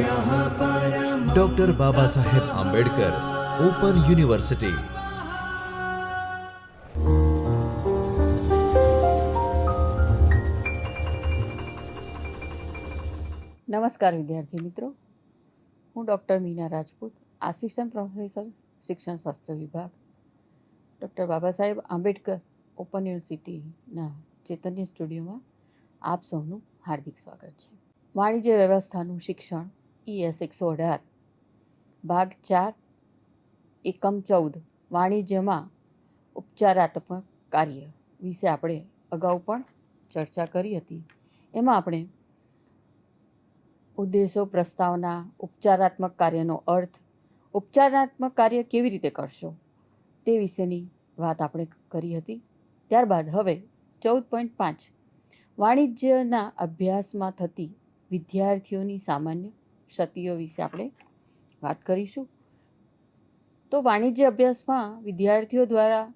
Doctor Baba Saheb Ambedkar open university નમસ્કાર વિદ્યાર્થી મિત્રો. હું doctor Meena Rajput assistant professor શિક્ષણ શાસ્ત્ર વિભાગ. ડૉક્ટર બાબા સાહેબ આંબેડકર ઓપન યુનિવર્સિટીના ચેતન્ય સ્ટુડિયોમાં આપ સૌનું હાર્દિક સ્વાગત છે. વાણિજ્ય વ્યવસ્થાનું શિક્ષણ ઈએસ એકસો અઢાર. ભાગ ચાર, એકમ ચૌદ, વાણિજ્યમાં ઉપચારાત્મક કાર્ય વિશે આપણે અગાઉ પણ ચર્ચા કરી હતી. એમાં આપણે ઉદ્દેશો, પ્રસ્તાવના, ઉપચારાત્મક કાર્યનો અર્થ, ઉપચારાત્મક કાર્ય કેવી રીતે કરશો તે વિશેની વાત આપણે કરી હતી. ત્યારબાદ હવે ચૌદ પોઈન્ટ પાંચ. વાણિજ્યના અભ્યાસમાં થતી વિદ્યાર્થીઓની સામાન્ય ક્ષતિઓ વિશે આપણે વાત કરીશું. તો વાણિજ્ય અભ્યાસમાં વિદ્યાર્થીઓ દ્વારા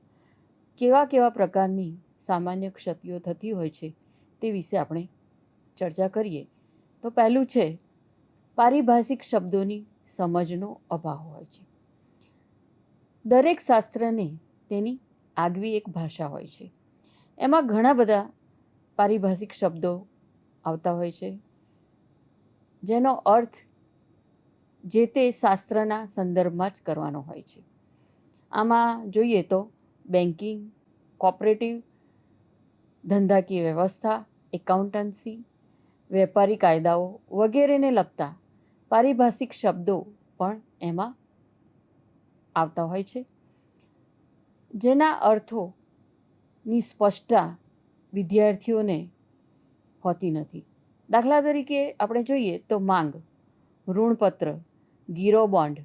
કેવા કેવા પ્રકારની સામાન્ય ક્ષતિઓ થતી હોય છે તે વિશે આપણે ચર્ચા કરીએ. તો પહેલું છે, પારિભાષિક શબ્દોની સમજનો અભાવ હોય છે. દરેક શાસ્ત્રને તેની આગવી એક ભાષા હોય છે. એમાં ઘણા બધા પારિભાષિક શબ્દો આવતા હોય છે. જેનો અર્થ જે તે શાસ્ત્રના સંદર્ભમાં જ કરવાનો હોય છે. આમાં જોઈએ તો બેન્કિંગ, કોઓપરેટિવ, ધંધાકીય વ્યવસ્થા, એકાઉન્ટન્સી, વેપારી કાયદાઓ વગેરેને લગતા પારિભાષિક શબ્દો પણ એમાં આવતા હોય છે. જેના અર્થોની સ્પષ્ટતા વિદ્યાર્થીઓને હોતી નથી. દાખલા તરીકે આપણે જોઈએ તો માંગ, ઋણપત્ર, ગીરો બોન્ડ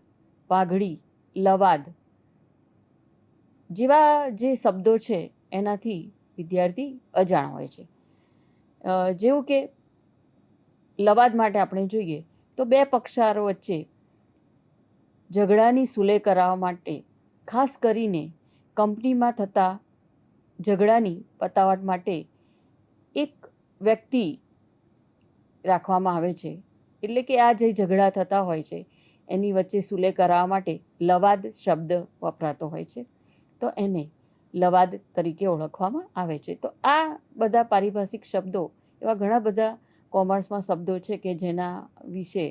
પાઘડી લવાદ જેવા જે શબ્દો છે એનાથી વિદ્યાર્થી અજાણ હોય છે. જેવું કે લવાદ માટે આપણે જોઈએ તો બે પક્ષારો વચ્ચે ઝઘડાની સુલે કરાવવા માટે, ખાસ કરીને કંપનીમાં થતા ઝઘડાની પતાવટ માટે એક વ્યક્તિ રાખવામાં આવે છે. એટલે કે આ જે ઝઘડા થતા હોય છે, એની વચ્ચે સુલે કરાવવા માટે લવાદ શબ્દ વપરાતો હોય છે. તો એને લવાદ તરીકે ઓળખવામાં આવે છે. તો આ બધા પારિભાષિક શબ્દો, એવા ઘણા બધા કોમર્સમાં શબ્દો છે કે જેના વિશે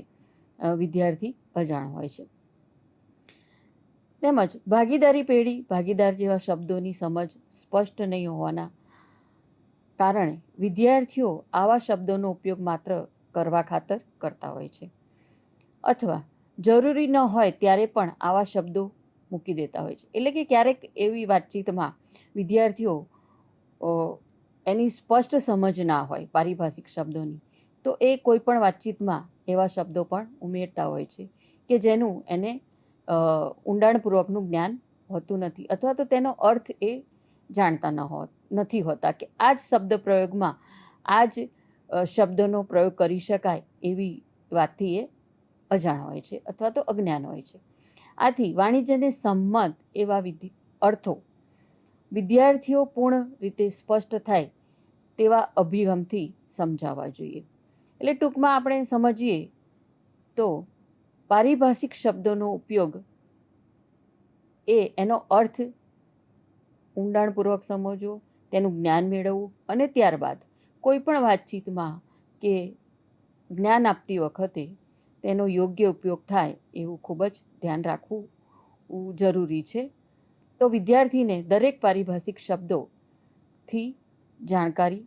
વિદ્યાર્થી અજાણ હોય છે. તેમજ ભાગીદારી પેઢી, ભાગીદાર જેવા શબ્દોની સમજ સ્પષ્ટ નહીં હોવાના કારણે વિદ્યાર્થીઓ આવા શબ્દોનો ઉપયોગ માત્ર કરવા ખાતર કરતા હોય છે. અથવા જરૂરી ન હોય ત્યારે પણ આવા શબ્દો મૂકી દેતા હોય છે. એટલે કે ક્યારેક એવી વાતચીતમાં વિદ્યાર્થીઓ એની સ્પષ્ટ સમજ ના હોય પારિભાષિક શબ્દોની, તો એ કોઈ પણ વાતચીતમાં એવા શબ્દો પણ ઉમેરતા હોય છે કે જેનું એને ઊંડાણપૂર્વકનું જ્ઞાન હોતું નથી. અથવા તો તેનો અર્થ એ જાણતા ન હો નથી હોતા કે આ જ શબ્દ પ્રયોગમાં આ જ શબ્દનો પ્રયોગ કરી શકાય એવી વાતથી એ અજાણ હોય છે અથવા તો અજ્ઞાન હોય છે. આથી વાણિજ્યને સંમત એવા વિધિ, અર્થો વિદ્યાર્થીઓ પૂર્ણ રીતે સ્પષ્ટ થાય તેવા અભિગમથી સમજાવવા જોઈએ. એટલે ટૂંકમાં આપણે સમજીએ તો પારિભાષિક શબ્દોનો ઉપયોગ એ એનો અર્થ ઊંડાણપૂર્વક સમજવો તેનું જ્ઞાન મેળવવું અને ત્યારબાદ કોઈ પણ વાતચીતમાં કે જ્ઞાન આપતી વખતે તેનો યોગ્ય ઉપયોગ થાય એવું ખૂબ જ ધ્યાન રાખવું જરૂરી છે. તો વિદ્યાર્થીને દરેક પારિભાષિક શબ્દોથી જાણકારી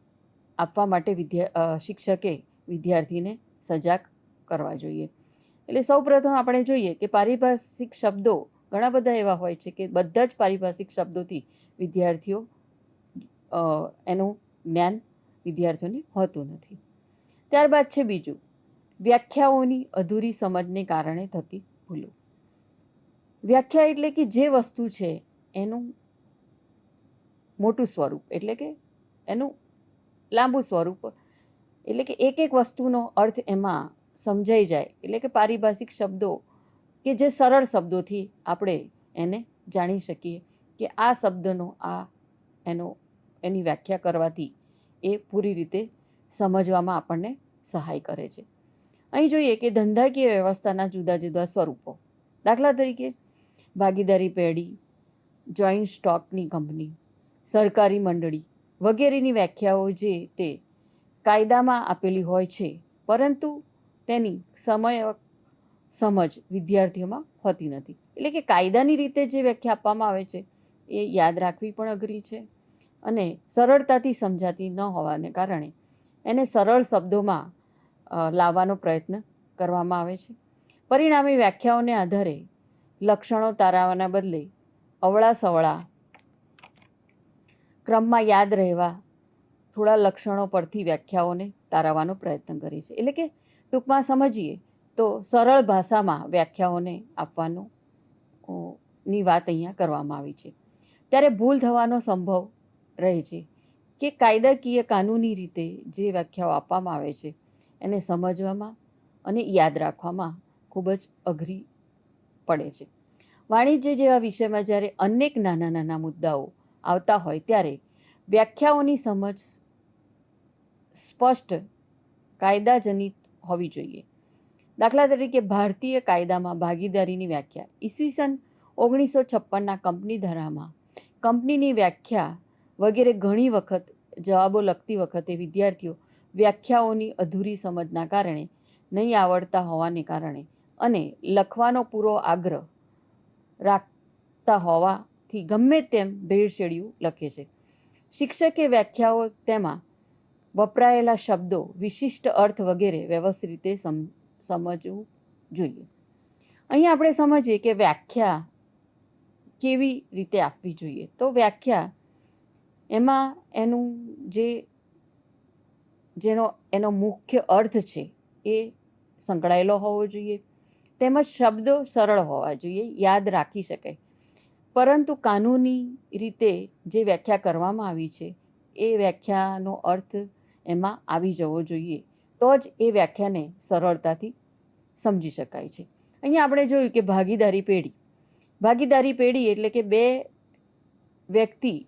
આપવા માટે વિદ્યા શિક્ષકે વિદ્યાર્થીને સજાગ કરવા જોઈએ. એટલે સૌપ્રથમ આપણે જોઈએ કે પારિભાષિક શબ્દો ઘણા બધા એવા હોય છે કે બધા જ પારિભાષિક શબ્દોથી વિદ્યાર્થીઓ એનું જ્ઞાન વિદ્યાર્થીઓને હોતું નથી. ત્યારબાદ છે બીજું, વ્યાખ્યાઓની અધૂરી સમજને કારણે થતી ભૂલો. વ્યાખ્યા એટલે કે જે વસ્તુ છે, એનું મોટું સ્વરૂપ એટલે કે એનું લાંબુ સ્વરૂપ. એટલે કે એક એક વસ્તુનો અર્થ એમાં સમજાઈ જાય. એટલે કે પારિભાષિક શબ્દો કે જે સરળ શબ્દોથી આપણે એને જાણી શકીએ કે આ શબ્દનો આ એનો એની વ્યાખ્યા કરવાથી એ પૂરી રીતે સમજવામાં આપણને સહાય કરે છે. અહીં જોઈએ કે ધંધાકીય વ્યવસ્થાના જુદા જુદા સ્વરૂપો. દાખલા તરીકે, ભાગીદારી પેઢી જોઈન્ટ સ્ટોકની કંપની સરકારી મંડળી વગેરેની વ્યાખ્યાઓ જે તે કાયદામાં આપેલી હોય છે, પરંતુ તેની સમય સમજ વિદ્યાર્થીઓમાં હોતી નથી. એટલે કે કાયદાની રીતે જે વ્યાખ્યા આપવામાં આવે છે, એ યાદ રાખવી પણ અઘરી છે. અને સરળતાથી સમજાતી ન હોવાને કારણે એને સરળ શબ્દોમાં લાવવાનો પ્રયત્ન કરવામાં આવે છે. પરિણામે વ્યાખ્યાઓને આધારે લક્ષણો તારાવાના બદલે અવળા સવળા ક્રમમાં યાદ રહેવા થોડા લક્ષણો પરથી વ્યાખ્યાઓને તારાવાનો પ્રયત્ન કરે છે. એટલે કે ટૂંકમાં સમજીએ તો સરળ ભાષામાં વ્યાખ્યાઓને આપવાનો ની વાત અહીંયા કરવામાં આવી છે. ત્યારે ભૂલ થવાનો સંભવ રહે છે કે કાયદાકીય કાનૂની રીતે જે વ્યાખ્યાઓ આપવામાં આવે છે એને સમજવામાં અને યાદ રાખવામાં ખૂબ જ અઘરી પડે છે. વાણિજ્ય જેવા વિષયમાં જ્યારે અનેક નાના નાના મુદ્દાઓ આવતા હોય ત્યારે વ્યાખ્યાઓની સમજ સ્પષ્ટ કાયદાજનિત હોવી જોઈએ. દાખલા તરીકે ભારતીય કાયદામાં ભાગીદારીની વ્યાખ્યા ઈસવીસન ઓગણીસો છપ્પનના કંપની ધારામાં કંપનીની વ્યાખ્યા વગેરે ઘણી વખત, જવાબો લખતી વખતે વિદ્યાર્થીઓ વ્યાખ્યાઓની અધૂરી સમજના કારણે નહીં આવડતા હોવાને કારણે અને લખવાનો પૂરો આગ્રહ રાખતા હોવાથી ગમે તેમ ભેળસેળિયું લખે છે. શિક્ષકે વ્યાખ્યાઓ તેમાં વપરાયેલા શબ્દો, વિશિષ્ટ અર્થ વગેરે વ્યવસ્થિત રીતે સમ, સમજવું જોઈએ. અહીં આપણે સમજીએ કે વ્યાખ્યા કેવી રીતે આપવી જોઈએ? તો વ્યાખ્યા એમાં એનું જે, જેનો, એનો મુખ્ય અર્થ છે એ સંકળાયેલો હોવો જોઈએ. તેમજ શબ્દો સરળ હોવા જોઈએ, યાદ રાખી શકાય. પરંતુ કાનૂની રીતે જે વ્યાખ્યા કરવામાં આવી છે, એ વ્યાખ્યાનો અર્થ એમાં આવી જવો જોઈએ. તો જ એ વ્યાખ્યાને સરળતાથી સમજી શકાય છે. અહીંયા આપણે જોયું કે ભાગીદારી પેઢી. ભાગીદારી પેઢી એટલે કે બે વ્યક્તિ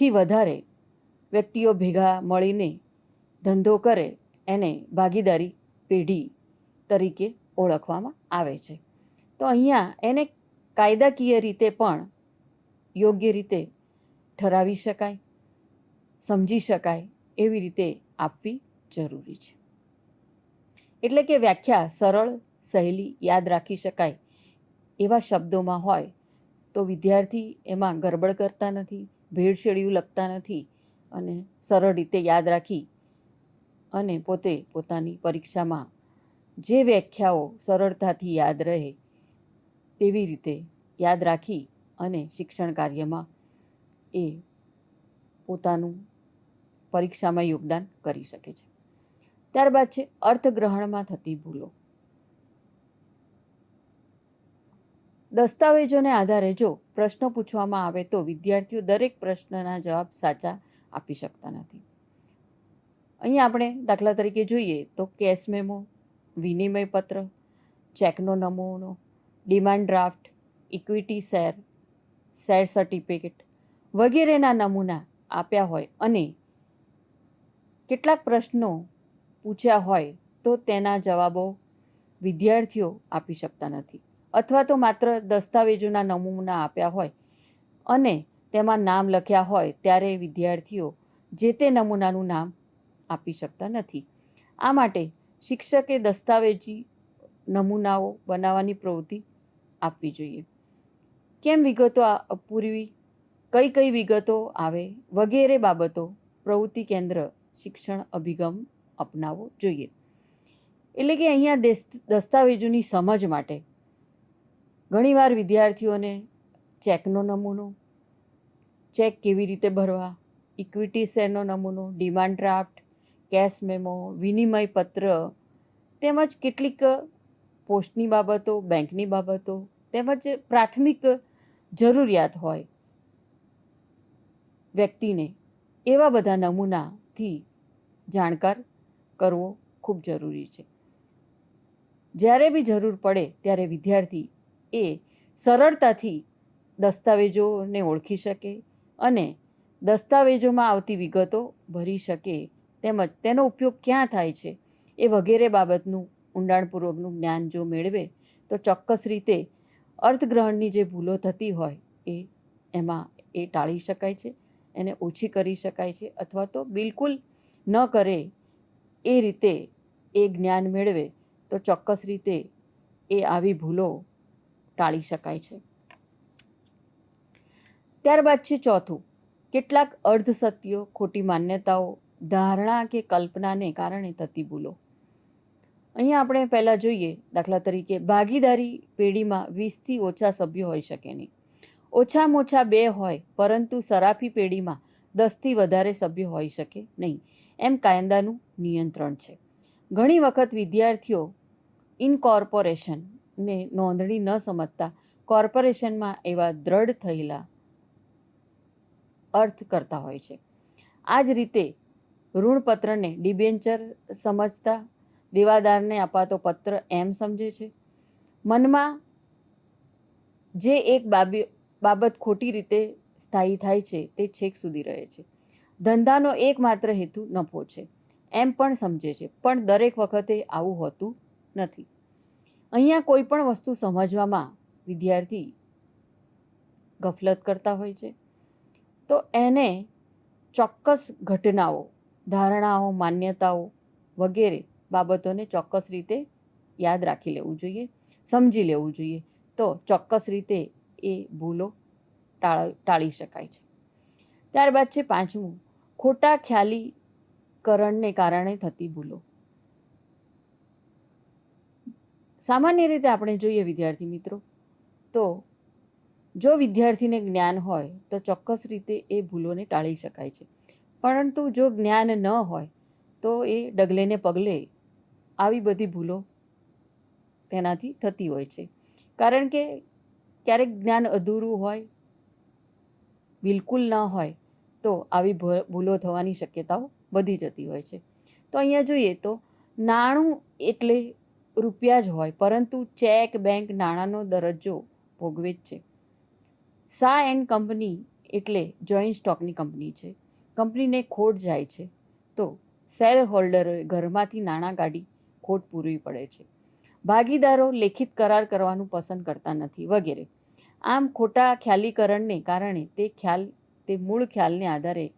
થી વધારે વ્યક્તિઓ ભેગા મળીને ધંધો કરે, એને ભાગીદારી પેઢી તરીકે ઓળખવામાં આવે છે. તો અહીંયા એને કાયદાકીય રીતે પણ યોગ્ય રીતે ઠરાવી શકાય, સમજી શકાય એવી રીતે આપવી જરૂરી છે. એટલે કે વ્યાખ્યા સરળ, સહેલી યાદ રાખી શકાય એવા શબ્દોમાં હોય તો વિદ્યાર્થી એમાં ગરબડ કરતા નથી ભેળસેળિયું લખતા નથી અને સરળ રીતે યાદ રાખી અને પોતે પોતાની પરીક્ષામાં જે વ્યાખ્યાઓ સરળતાથી યાદ રહે તેવી રીતે યાદ રાખી અને શિક્ષણ કાર્યમાં એ પોતાનું પરીક્ષામાં યોગદાન કરી શકે છે. ત્યારબાદ છે અર્થગ્રહણમાં થતી ભૂલો. દસ્તાવેજોને આધારે જો પ્રશ્નો પૂછવામાં આવે તો વિદ્યાર્થીઓ દરેક પ્રશ્નના જવાબ સાચા આપી શકતા નથી. અહીં આપણે દાખલા તરીકે જોઈએ તો કેશ મેમો, વિનિમય પત્ર, ચેકનો નમૂનો, demand draft, equity share share certificate વગેરેના નમૂના આપ્યા હોય અને કેટલાક પ્રશ્નો પૂછ્યા હોય તો તેના જવાબો વિદ્યાર્થીઓ આપી શકતા નથી. અથવા તો માત્ર દસ્તાવેજોના નમૂના આપ્યા હોય અને તેમાં નામ લખ્યા હોય ત્યારે વિદ્યાર્થીઓ જે તે નમૂનાનું નામ આપી શકતા નથી. આ માટે શિક્ષકે દસ્તાવેજી નમૂનાઓ બનાવવાની પ્રવૃત્તિ આપવી જોઈએ. કેમ વિગતો પૂરવી કઈ કઈ વિગતો આવે? વગેરે બાબતો પ્રવૃત્તિ કેન્દ્ર શિક્ષણ અભિગમ અપનાવવો જોઈએ. એટલે કે અહીંયા દેસ- દસ્તાવેજોની સમજ માટે ઘણીવાર વિદ્યાર્થીઓને ચેકનો નમૂનો, ચેક કેવી રીતે ભરવા, ઇક્વિટી શેરનો નમૂનો, ડિમાન્ડ ડ્રાફ્ટ, કેશ મેમો વિનિમય પત્ર તેમજ કેટલીક પોસ્ટની બાબતો, બેંકની બાબતો તેમજ પ્રાથમિક જરૂરિયાત હોય વ્યક્તિને એવા બધા નમૂનાથી જાણકાર કરવો ખૂબ જરૂરી છે. જ્યારે બી જરૂર પડે ત્યારે વિદ્યાર્થી એ સરળતાથી દસ્તાવેજોને ઓળખી શકે અને દસ્તાવેજોમાં આવતી વિગતો ભરી શકે. તેમજ તેનો ઉપયોગ ક્યાં થાય છે એ વગેરે બાબતનું ઊંડાણપૂર્વકનું જ્ઞાન જો મેળવે, તો ચોક્કસ રીતે અર્થગ્રહણની જે ભૂલો થતી હોય એ એમાં એ ટાળી શકાય છે, એને ઓછી કરી શકાય છે અથવા તો બિલકુલ ન કરે એ રીતે એ જ્ઞાન મેળવે, તો ચોક્કસ રીતે એ આવી ભૂલો ટાળી શકાય છે. ત્યારબાદ છે ચોથું. કેટલાક અર્ધસત્યો, ખોટી માન્યતાઓ, ધારણા કે કલ્પનાને કારણે થતી ભૂલો. અહીંયા આપણે પહેલાં જોઈએ, દાખલા તરીકે ભાગીદારી પેઢીમાં વીસથી ઓછા સભ્યો હોઈ શકે નહીં. ઓછામાં ઓછા બે હોય, પરંતુ સરાફી પેઢીમાં દસથી વધારે સભ્યો હોઈ શકે નહીં. એમ કાયદાનું નિયંત્રણ છે. ઘણી વખત વિદ્યાર્થીઓ ઇનકોર્પોરેશનને નોંધણી ન સમજતા કોર્પોરેશનમાં એવા દ્રઢ થયેલા અર્થ કરતા હોય છે. આ જ રીતે ઋણપત્રને ડિબેન્ચર સમજતા દેવાદારને અપાતો પત્ર એમ સમજે છે. મનમાં જે એક બાબી, બાબત ખોટી રીતે સ્થાયી થાય છે તે છેક સુધી રહે છે. ધંધાનો એકમાત્ર હેતુ નફો છે, એમ પણ સમજે છે, પણ દરેક વખતે આવું હોતું નથી. અહીંયા કોઈ પણ વસ્તુ સમજવામાં વિદ્યાર્થી ગફલત કરતા હોય છે. તો એને ચોક્કસ ઘટનાઓ, ધારણાઓ, માન્યતાઓ વગેરે બાબતોને ચોક્કસ રીતે યાદ રાખી લેવું જોઈએ, સમજી લેવું જોઈએ. તો ચોક્કસ રીતે એ ભૂલો ટાળ, ટાળી શકાય છે. ત્યારબાદ છે પાંચમું, ખોટા ખ્યાલીકરણને કારણે થતી ભૂલો. સામાન્ય રીતે આપણે જોઈએ વિદ્યાર્થી મિત્રો, તો જો વિદ્યાર્થીને જ્ઞાન હોય, તો ચોક્કસ રીતે એ ભૂલોને ટાળી શકાય છે. પરંતુ જો જ્ઞાન ન હોય, તો એ ડગલેને પગલે આવી બધી ભૂલો તેનાથી થતી હોય છે. કારણ કે ક્યારેક જ્ઞાન અધૂરું હોય, બિલકુલ ન હોય, તો આવી ભૂલો થવાની શક્યતાઓ વધી જતી હોય છે. તો અહીંયા જોઈએ તો નાણું એટલે રૂપિયા જ હોય, પરંતુ ચેક, બેંક નાણાંનો દરજ્જો ભોગવે જ છે. સા એન્ડ કંપની એટલે જોઈન્ટ સ્ટોકની કંપની છે. કંપનીને ખોટ જાય છે. તો શેર હોલ્ડરોએ ઘરમાંથી નાણાં કાઢી ખોટ પૂરવી પડે છે. ભાગીદારો લેખિત કરાર કરવાનું પસંદ કરતા નથી વગેરે. આમ ખોટા ખ્યાલીકરણને કારણે તે ખ્યાલ, તે મૂળ ખ્યાલને આધારે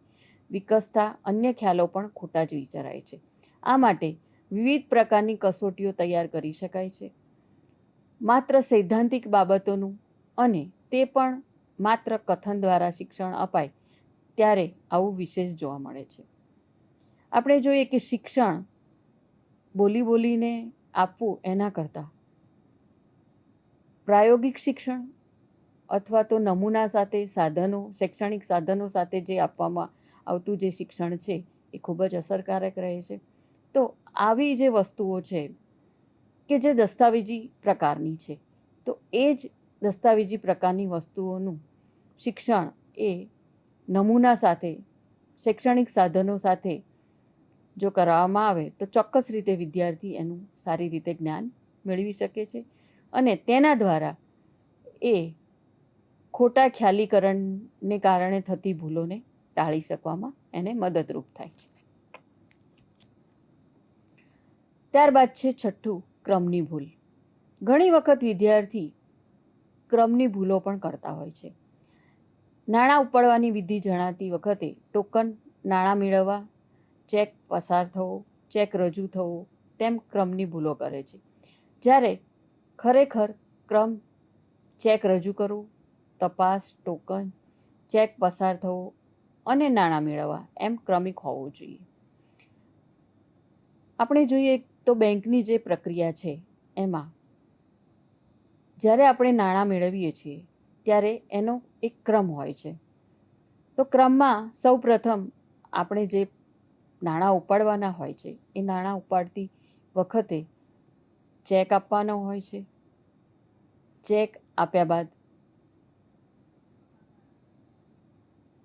વિકસતા અન્ય ખ્યાલો પણ ખોટા જ વિચારાય છે. આ માટે વિવિધ પ્રકારની કસોટીઓ તૈયાર કરી શકાય છે. માત્ર સૈદ્ધાંતિક બાબતોનું અને તે પણ માત્ર કથન દ્વારા શિક્ષણ અપાય ત્યારે આવું વિશેષ જોવા મળે છે. આપણે જોઈએ કે શિક્ષણ બોલી બોલીને આપવું એના કરતાં. પ્રાયોગિક શિક્ષણ અથવા તો નમૂના સાથે સાધનો, શૈક્ષણિક સાધનો સાથે જે આપવામાં આવતું જે શિક્ષણ છે એ ખૂબ જ અસરકારક રહે છે. તો આવી જે વસ્તુઓ છે કે જે દસ્તાવેજી પ્રકારની છે, તો એ જ દસ્તાવેજી પ્રકારની વસ્તુઓનું શિક્ષણ એ નમૂના સાથે, શૈક્ષણિક સાધનો સાથે જો કરાવવામાં આવે તો ચોક્કસ રીતે વિદ્યાર્થી એનું સારી રીતે જ્ઞાન મેળવી શકે છે અને તેના દ્વારા એ ખોટા ખ્યાલીકરણને કારણે થતી ભૂલોને ટાળી શકવામાં એને મદદરૂપ થાય છે. ત્યારબાદ છે છઠ્ઠું, ક્રમની ભૂલ. ઘણી વખત વિદ્યાર્થી ક્રમની ભૂલો પણ કરતા હોય છે. નાણાં ઉપાડવાની વિધિ જણાતી વખતે ટોકન નાણાં મેળવવા, ચેક પસાર થવો, ચેક રજૂ થવો, તેમ ક્રમની ભૂલો કરે છે. જ્યારે ખરેખર ક્રમ ચેક રજૂ કરવું, તપાસ, ટોકન, ચેક પસાર થવો અને નાણાં મેળવવા એમ ક્રમિક હોવું જોઈએ. આપણે જોઈએ તો બેંકની જે પ્રક્રિયા છે એમાં, જ્યારે આપણે નાણાં મેળવીએ છીએ, ત્યારે એનો એક ક્રમ હોય છે. તો ક્રમમાં સૌ પ્રથમ આપણે જે નાણાં ઉપાડવાના હોય છે, એ નાણાં ઉપાડતી વખતે ચેક આપવાનો હોય છે. ચેક આપ્યા બાદ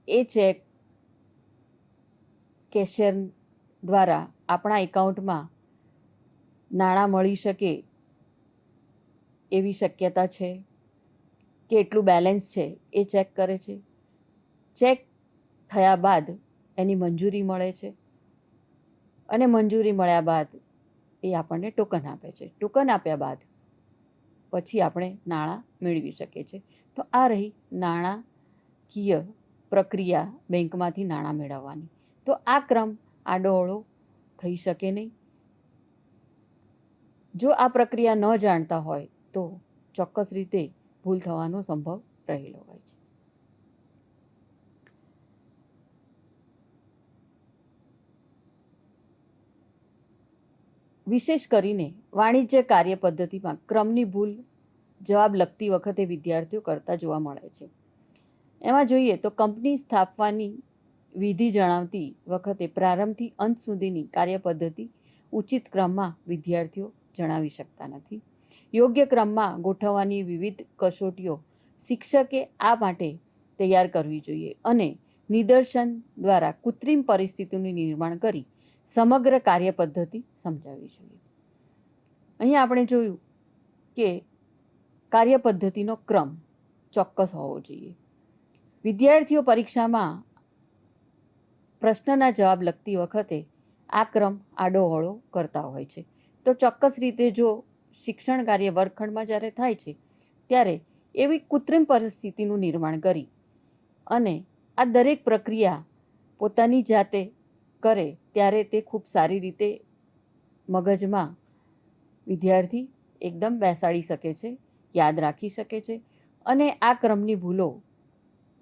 એ ચેક કેશિયર દ્વારા આપણા એકાઉન્ટમાં નાણાં મળી શકે એવી શક્યતા છે? કે એટલું બેલેન્સ છે એ ચેક કરે છે? ચેક થયા બાદ એની મંજૂરી મળે છે? અને મંજૂરી મળ્યા બાદ એ આપણને ટોકન આપે છે. ટોકન આપ્યા બાદ પછી આપણે નાણાં મેળવી શકીએ છીએ. તો આ રહી નાણાકીય પ્રક્રિયા બેંકમાંથી નાણાં મેળવવાની. તો આ ક્રમ આડોઅળો થઈ શકે નહીં. જો આ પ્રક્રિયા ન જાણતા હોય, તો ચોક્કસ રીતે ભૂલ થવાનો સંભવ રહેલો હોય છે. વિશેષ કરીને વાણિજ્ય કાર્ય પદ્ધતિમાં ક્રમની ભૂલ જવાબ લખતી વખતે વિદ્યાર્થીઓ કરતા જોવા મળે છે. એમાં જોઈએ તો કંપની સ્થાપવાની વિધિ જણાવતી વખતે પ્રારંભથી અંત સુધીની કાર્ય પદ્ધતિ ઉચિત ક્રમમાં વિદ્યાર્થીઓ જણાવી શકતા નથી. યોગ્ય ક્રમમાં ગોઠવવાની વિવિધ કસોટીઓ શિક્ષકે આ માટે તૈયાર કરવી જોઈએ અને નિદર્શન દ્વારા કૃત્રિમ પરિસ્થિતિનું નિર્માણ કરી સમગ્ર કાર્ય પદ્ધતિ સમજાવવી જોઈએ. અહીંયા આપણે જોયું કે કાર્ય પદ્ધતિનો ક્રમ ચોક્કસ હોવો જોઈએ. વિદ્યાર્થીઓ પરીક્ષામાં પ્રશ્નના જવાબ લખતી વખતે આ ક્રમ આડોહળો કરતા હોય છે. તો ચોક્કસ રીતે જો શિક્ષણ કાર્ય વર્ગખંડમાં જ્યારે થાય છે, ત્યારે એવી કૃત્રિમ પરિસ્થિતિનું નિર્માણ કરી અને આ દરેક પ્રક્રિયા પોતાની જાતે કરે ત્યારે તે ખૂબ સારી રીતે મગજમાં વિદ્યાર્થી એકદમ બેસાડી શકે છે, યાદ રાખી શકે છે અને આ ક્રમની ભૂલો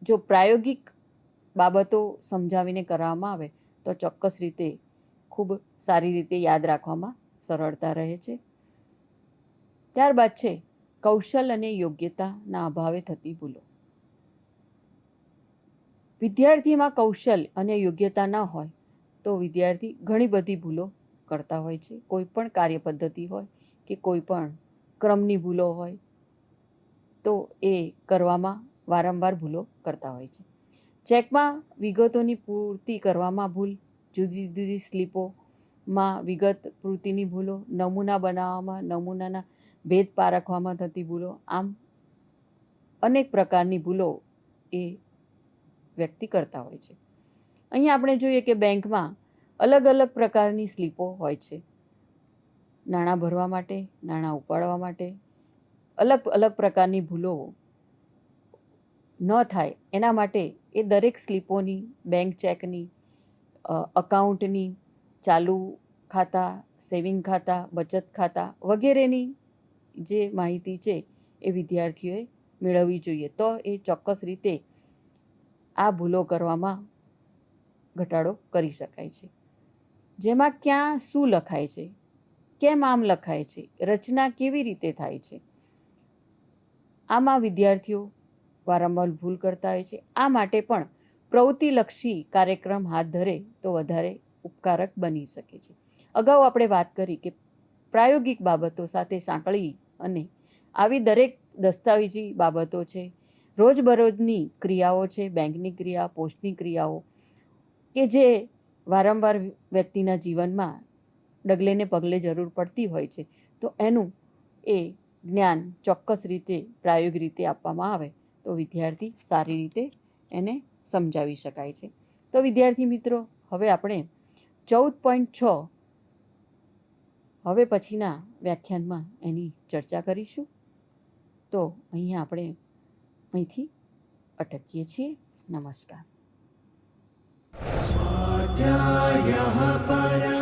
જો પ્રાયોગિક બાબતો સમજાવીને કરવામાં આવે તો ચોક્કસ રીતે ખૂબ સારી રીતે યાદ રાખવામાં સરળતા રહે છે. ત્યારબાદ છે, કૌશલ અને યોગ્યતાના અભાવે થતી ભૂલો. વિદ્યાર્થીમાં કૌશલ અને યોગ્યતા ન હોય તો વિદ્યાર્થી ઘણી બધી ભૂલો કરતા હોય છે. કોઈ પણ કાર્ય પદ્ધતિ હોય કે કોઈ પણ ક્રમની ભૂલો હોય તો એ કરવામાં વારંવાર ભૂલો કરતા હોય છે. ચેકમાં વિગતોની પૂર્તિ કરવામાં ભૂલ, જુદી જુદી સ્લીપોમાં વિગત પૂર્તિની ભૂલો, નમૂના બનાવવામાં, નમૂનાના ભેદ પારખવામાં થતી ભૂલો, આમ અનેક પ્રકારની ભૂલો એ વ્યક્તિ કરતા હોય છે. અહીંયા આપણે જોઈએ કે બેંકમાં અલગ અલગ પ્રકારની સ્લીપો હોય છે. નાણાં ભરવા માટે, નાણાં ઉપાડવા માટે અલગ અલગ પ્રકારની ભૂલો ન થાય. એના માટે એ દરેક સ્લીપોની, બેંક ચેકની અકાઉન્ટની ચાલુ ખાતા, સેવિંગ ખાતા, બચત ખાતા વગેરેની જે માહિતી છે એ વિદ્યાર્થીઓએ મેળવવી જોઈએ. તો એ ચોક્કસ રીતે આ ભૂલો કરવામાં ઘટાડો કરી શકાય છે. જેમાં ક્યાં શું લખાય છે? કેમ આમ લખાય છે? રચના કેવી રીતે થાય છે? આમાં વિદ્યાર્થીઓ વારંવાર ભૂલ કરતા હોય છે. આ માટે પણ પ્રવૃત્તિલક્ષી કાર્યક્રમ હાથ ધરે તો વધારે ઉપકારક બની શકે છે. અગાઉ આપણે વાત કરી કે પ્રાયોગિક બાબતો સાથે સાંકળી અને આવી દરેક દસ્તાવેજી બાબતો છે. રોજબરોજની ક્રિયાઓ છે, બેંકની ક્રિયા, પોસ્ટની ક્રિયાઓ કે જે વારંવાર વ્યક્તિના જીવનમાં ડગલે ને પગલે જરૂર પડતી હોય છે, તો એનું એ જ્ઞાન ચોક્કસ રીતે, પ્રાયોગિક રીતે આપવામાં આવે. તો વિદ્યાર્થી સારી રીતે એને સમજાવી શકાય છે. તો વિદ્યાર્થી મિત્રો, હવે આપણે ચૌદ પોઈન્ટ છ. હવે પછીના વ્યાખ્યાનમાં એની ચર્ચા કરીશું. તો અહીંયા આપણે અહીંથી અટકીએ છીએ. નમસ્કાર. પર